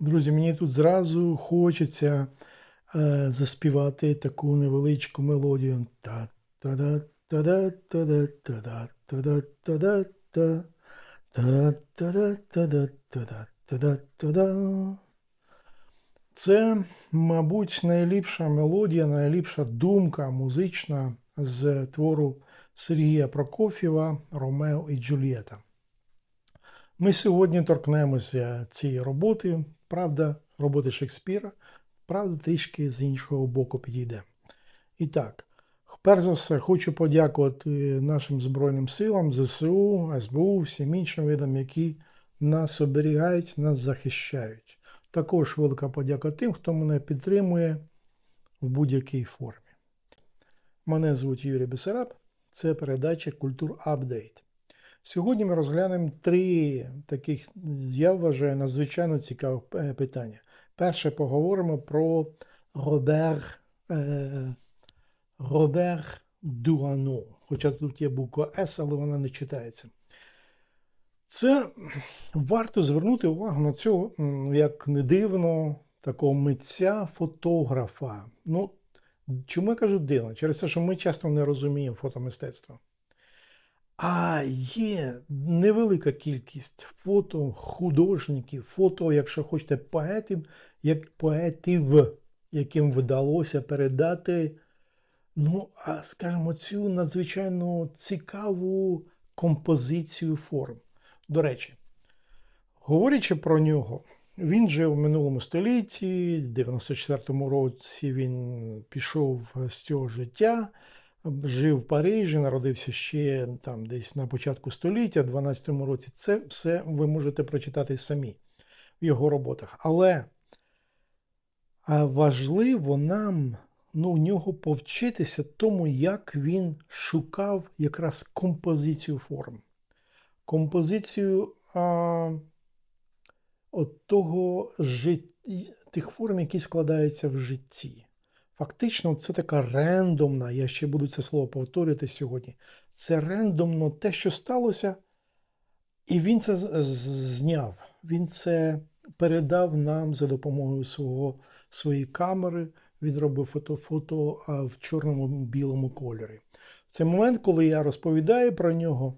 Друзі, мені тут зразу хочеться е, заспівати таку невеличку мелодію. та та да та да та да та да та да та да та та да та да та да та да та да Це, мабуть, найліпша мелодія, найліпша думка музична з твору Сергія Прокофєва Ромео і Джульєта. Ми сьогодні торкнемося цієї роботи, правда, роботи Шекспіра, правда, трішки з іншого боку підійде. І так, перш за все, хочу подякувати нашим Збройним силам, ЗСУ, СБУ, всім іншим видам, які нас оберігають, нас захищають. Також велика подяка тим, хто мене підтримує в будь-якій формі. Мене звуть Юрій Бесараб, це передача Культур Апдейт. Сьогодні ми розглянемо три таких, я вважаю, надзвичайно цікавих е, питання. Перше поговоримо про Робер, е, Робер Дуано. Хоча тут є буква С, але вона не читається. Це варто звернути увагу на цього, як не дивно, такого митця, фотографа. Ну, чому я кажу дивно? Через те, що ми часто не розуміємо фотомистецтва. А є невелика кількість фото художників, фото, якщо хочете, поетів, як поетів, яким вдалося передати, ну, а скажімо, цю надзвичайно цікаву композицію форм. До речі, говорячи про нього, він жив в минулому столітті, в 94-му році він пішов з цього життя жив в Парижі, народився ще там десь на початку століття, в 12-му році. Це все ви можете прочитати самі в його роботах. Але важливо нам ну, у нього повчитися тому, як він шукав якраз композицію форм. Композицію а, от того жит... тих форм, які складаються в житті. Фактично, це така рендомна, я ще буду це слово повторювати сьогодні. Це рендомно те, що сталося, і він це зняв. Він це передав нам за допомогою свого, своєї камери. Він робив фото-фото в чорному білому кольорі. Це момент, коли я розповідаю про нього.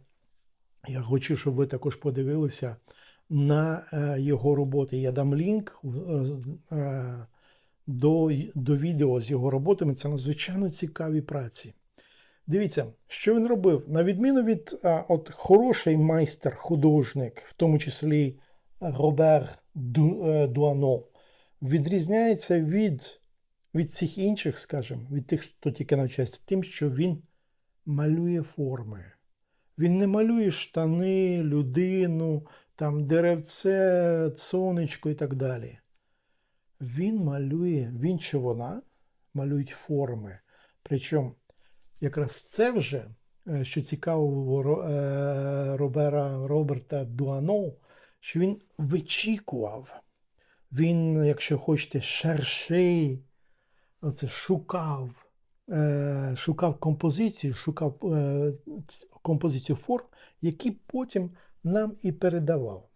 Я хочу, щоб ви також подивилися на його роботи. Я дам лінк до до відео з його роботами. Це надзвичайно цікаві праці. Дивіться, що він робив. На відміну від а, от хороший майстер, художник, в тому числі Робер Ду, е, Дуано, відрізняється від від всіх інших, скажімо, від тих, хто тільки навчається, тим, що він малює форми. Він не малює штани, людину, там деревце, сонечко і так далі він малює, він чи вона малюють форми. Причому якраз це вже, е, що цікаво е, Робера, Роберта Дуано, що він вичікував. Він, якщо хочете, шерший, оце шукав, е, шукав композицію, шукав композицію форм, які потім нам і передавав.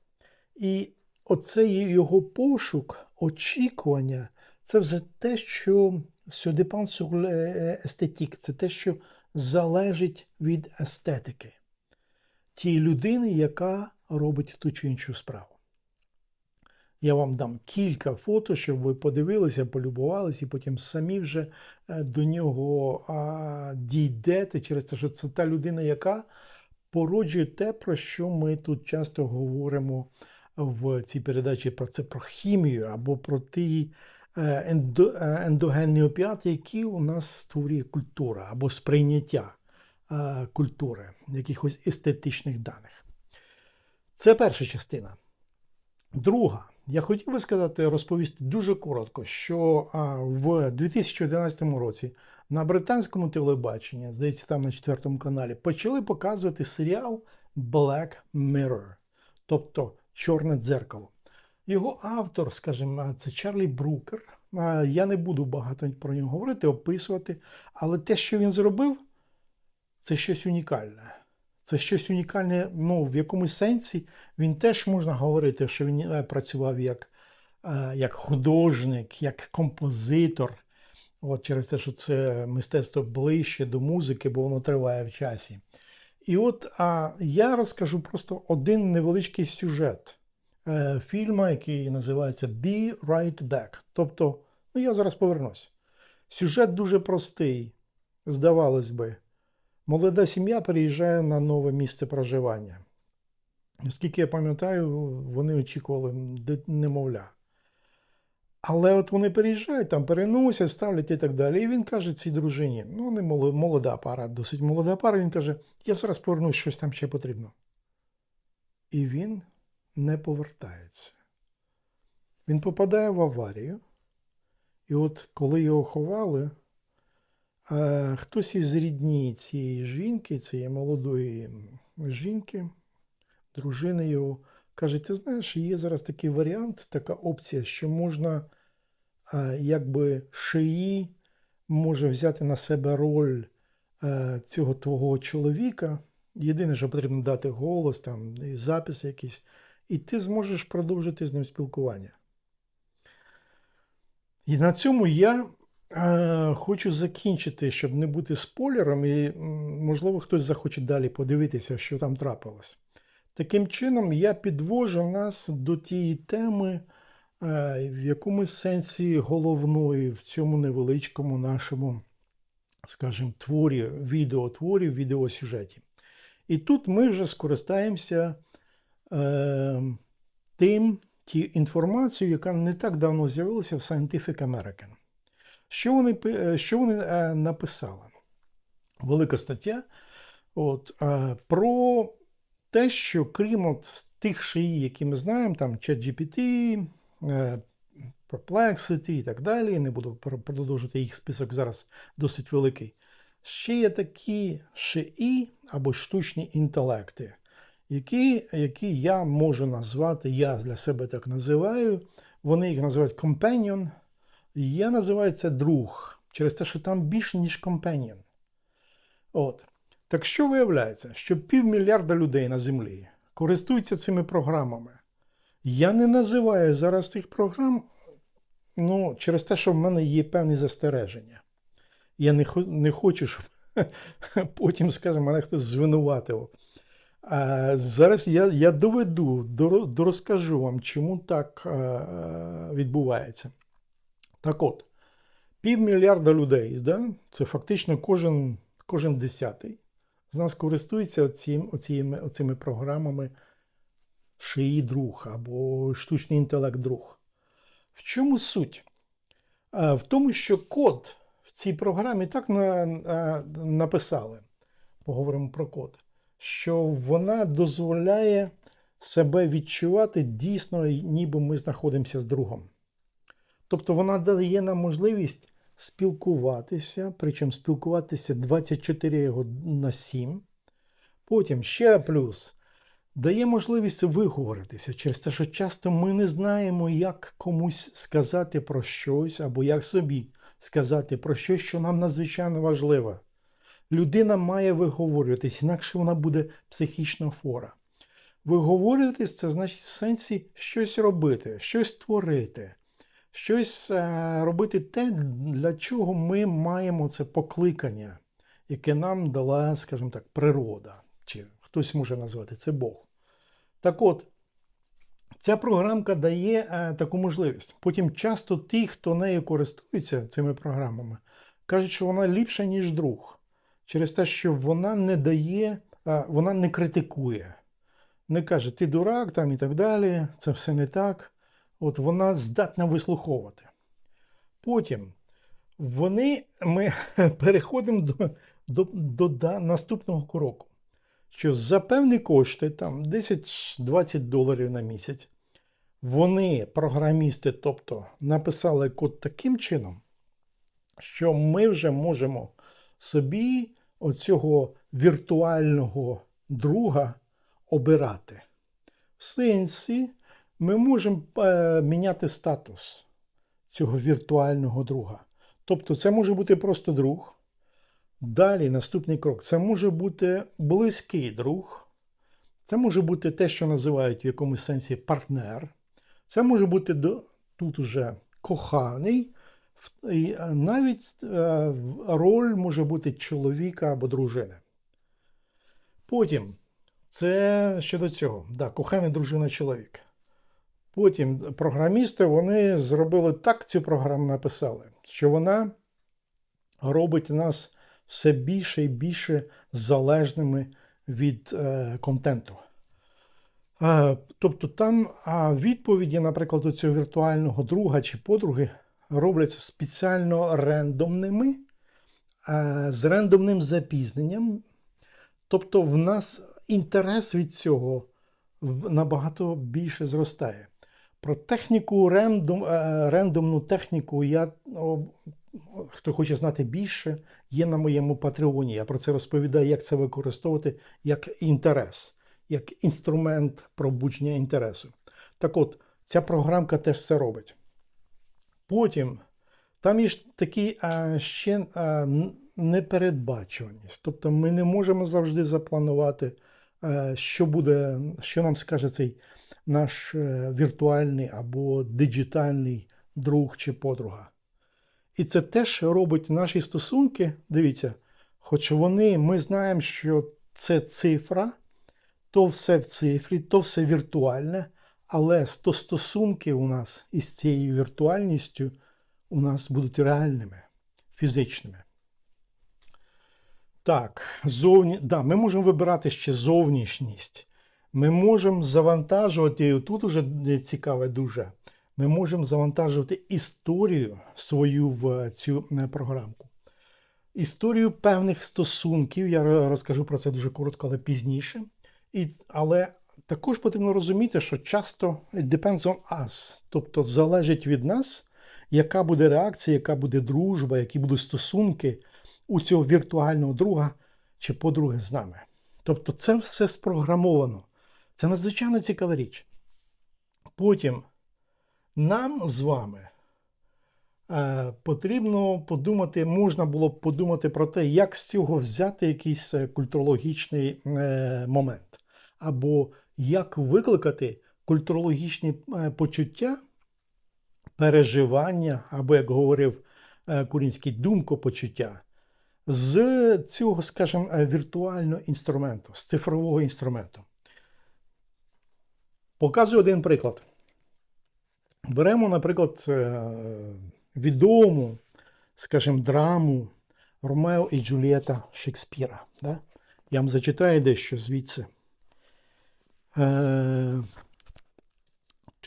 І оцей його пошук, очікування. Це вже те, що сюди пан естетік, це те, що залежить від естетики. Тієї людини, яка робить ту чи іншу справу. Я вам дам кілька фото, щоб ви подивилися, полюбувалися, і потім самі вже е, до нього а, дійдете через те, що це та людина, яка породжує те, про що ми тут часто говоримо в цій передачі про це про хімію або про ті е, е, ендогенні опіати, які у нас створює культура або сприйняття е, культури, якихось естетичних даних. Це перша частина. Друга, я хотів би сказати, розповісти дуже коротко, що в 2011 році на британському телебаченні, здається, там на четвертому каналі, почали показувати серіал Black Mirror. Тобто Чорне дзеркало. Його автор, скажімо, це Чарлі Брукер. Я не буду багато про нього говорити, описувати, але те, що він зробив, це щось унікальне. Це щось унікальне, ну, в якомусь сенсі він теж можна говорити, що він е, працював як е, як художник, як композитор. От через те, що це мистецтво ближче до музики, бо воно триває в часі. І от а, я розкажу просто один невеличкий сюжет е, фільму, який називається Be Right Back. Тобто, ну я зараз повернусь. Сюжет дуже простий, здавалось би. Молода сім'я переїжджає на нове місце проживання. Оскільки я пам'ятаю, вони очікували немовля. Але от вони переїжджають, там переносять, ставлять і так далі. І він каже цій дружині: ну, вони молода пара, досить молода пара. Він каже: Я зараз повернусь, щось там ще потрібно. І він не повертається. Він попадає в аварію. І от коли його ховали, е, хтось із рідні цієї жінки, цієї молодої жінки, дружини його, каже: ти знаєш, є зараз такий варіант, така опція, що можна, е, якби шиї може взяти на себе роль е, цього твого чоловіка. Єдине, що потрібно дати голос, там, і запис якийсь, і ти зможеш продовжити з ним спілкування. І на цьому я е, хочу закінчити, щоб не бути спойлером, і, можливо, хтось захоче далі подивитися, що там трапилось. Таким чином, я підвожу нас до тієї теми, е, в якому сенсі головної в цьому невеличкому нашому, скажімо, творі, відеотворі, відеосюжеті. І тут ми вже скористаємося е, тим, ті інформацією, яка не так давно з'явилася в Scientific American. Що вони, е, що вони е, написали? Велика стаття от, про те, що крім от тих шиї, які ми знаємо, там ChatGPT, е, Perplexity і так далі, не буду продовжувати їх список зараз досить великий. Ще є такі шиї або штучні інтелекти, які, які я можу назвати, я для себе так називаю. Вони їх називають companion. Я називаю це друг, через те, що там більше, ніж companion. От. Так що виявляється, що півмільярда людей на землі користуються цими програмами. Я не називаю зараз цих програм ну, через те, що в мене є певні застереження. Я не, не хочу, щоб потім, скажімо, мене хтось звинуватив. А зараз я, я доведу, дорозкажу вам, чому так е, відбувається. Так от, півмільярда людей, да? це фактично кожен, кожен десятий з нас користується оцім, оціми, оцими програмами шиї друг або штучний інтелект друг. В чому суть? В тому, що код в цій програмі так на, а, написали, поговоримо про код, що вона дозволяє себе відчувати дійсно, ніби ми знаходимося з другом. Тобто вона дає нам можливість спілкуватися, причому спілкуватися 24 на 7. Потім ще плюс дає можливість виговоритися через те, що часто ми не знаємо, як комусь сказати про щось, або як собі сказати про щось, що нам надзвичайно важливо. Людина має виговорюватись, інакше вона буде психічно хвора. Виговорюватись це значить в сенсі щось робити, щось творити, щось е, робити те, для чого ми маємо це покликання, яке нам дала, скажімо так, природа, чи хтось може назвати це Бог. Так от, ця програмка дає е, таку можливість. Потім часто ті, хто нею користується цими програмами, кажуть, що вона ліпша, ніж друг, через те, що вона не дає, е, вона не критикує. Не каже, ти дурак там і так далі, це все не так. От вона здатна вислуховувати. Потім вони, ми переходимо до, до, до, да- наступного кроку що за певні кошти, там 10-20 доларів на місяць, вони, програмісти, тобто, написали код таким чином, що ми вже можемо собі оцього віртуального друга обирати. В сенсі, ми можемо е, міняти статус цього віртуального друга. Тобто, це може бути просто друг. Далі наступний крок. Це може бути близький друг, це може бути те, що називають в якомусь сенсі партнер, це може бути тут уже коханий, і е, навіть е, роль може бути чоловіка або дружини. Потім, це щодо цього, да, коханий дружина чоловік. Потім програмісти вони зробили так цю програму написали, що вона робить нас все більше і більше залежними від е, контенту. Е, тобто там відповіді, наприклад, у цього віртуального друга чи подруги робляться спеціально рендомними, е, з рендомним запізненням. Тобто в нас інтерес від цього набагато більше зростає. Про техніку рендом, е, рендомну техніку я о, хто хоче знати більше, є на моєму патреоні. Я про це розповідаю, як це використовувати як інтерес, як інструмент пробудження інтересу. Так от, ця програмка теж це робить. Потім там є такі а, ще а, непередбачуваність. Тобто ми не можемо завжди запланувати, що буде, що нам скаже цей наш е, віртуальний або диджитальний друг чи подруга. І це теж робить наші стосунки. Дивіться, хоч вони, ми знаємо, що це цифра, то все в цифрі, то все віртуальне, але сто стосунки у нас із цією віртуальністю у нас будуть реальними, фізичними. Так, зовні... да, ми можемо вибирати ще зовнішність. Ми можемо завантажувати, і тут уже цікаве дуже. Ми можемо завантажувати історію свою в цю е, програмку. Історію певних стосунків. Я розкажу про це дуже коротко, але пізніше. І, але також потрібно розуміти, що часто it depends on us, тобто залежить від нас, яка буде реакція, яка буде дружба, які будуть стосунки у цього віртуального друга чи подруги з нами. Тобто це все спрограмовано. Це надзвичайно цікава річ. Потім нам з вами е, потрібно подумати, можна було б подумати про те, як з цього взяти якийсь е, культурологічний е, момент, або як викликати культурологічні е, почуття, переживання, або, як говорив е, Курінський, думкопочуття з цього, скажімо, е, віртуального інструменту, з цифрового інструменту. Показую один приклад. Беремо, наприклад, е, відому, скажімо, драму Ромео і Джульєта Шекспіра. Да? Я вам зачитаю дещо звідси. Е,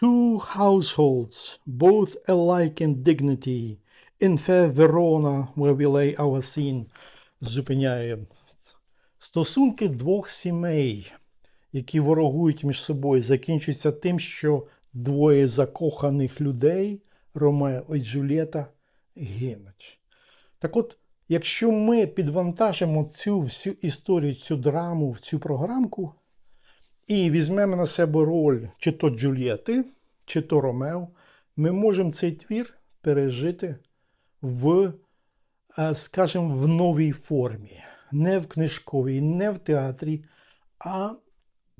Two households, both alike in dignity, in fair Verona, where we lay our scene, зупиняє стосунки двох сімей, які ворогують між собою, закінчуються тим, що двоє закоханих людей, Ромео і Джульєта, гинуть. Так от, якщо ми підвантажимо цю всю історію, цю драму в цю програмку і візьмемо на себе роль чи то Джульєти, чи то Ромео, ми можемо цей твір пережити в, е, скажімо, в новій формі, не в книжковій, не в театрі, а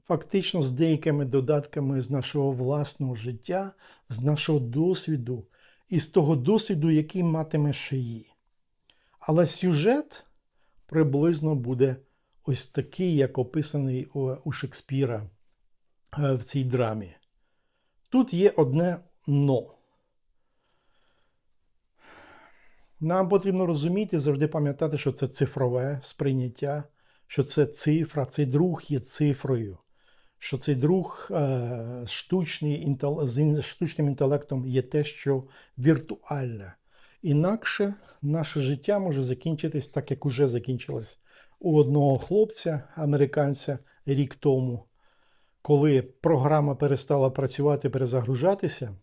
фактично з деякими додатками з нашого власного життя, з нашого досвіду і з того досвіду, який матиме шиї. Але сюжет приблизно буде ось такий, як описаний у Шекспіра е, в цій драмі. Тут є одне но. Нам потрібно розуміти, завжди пам'ятати, що це цифрове сприйняття, що це цифра, цей друг є цифрою, що цей друг е, штучний, з штучним інтелектом є те, що віртуальне. Інакше наше життя може закінчитись так, як уже закінчилось у одного хлопця, американця, рік тому, коли програма перестала працювати, перезагружатися,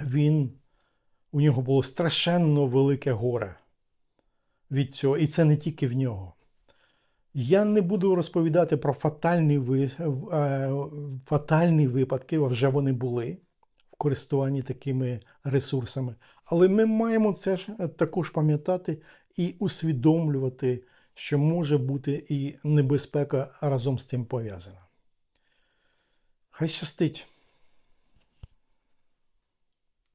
він, у нього було страшенно велике горе від цього, і це не тільки в нього. Я не буду розповідати про фатальні, е, фатальні випадки, вже вони були в користуванні такими ресурсами. Але ми маємо це ж також пам'ятати і усвідомлювати, що може бути і небезпека разом з тим пов'язана. Хай щастить!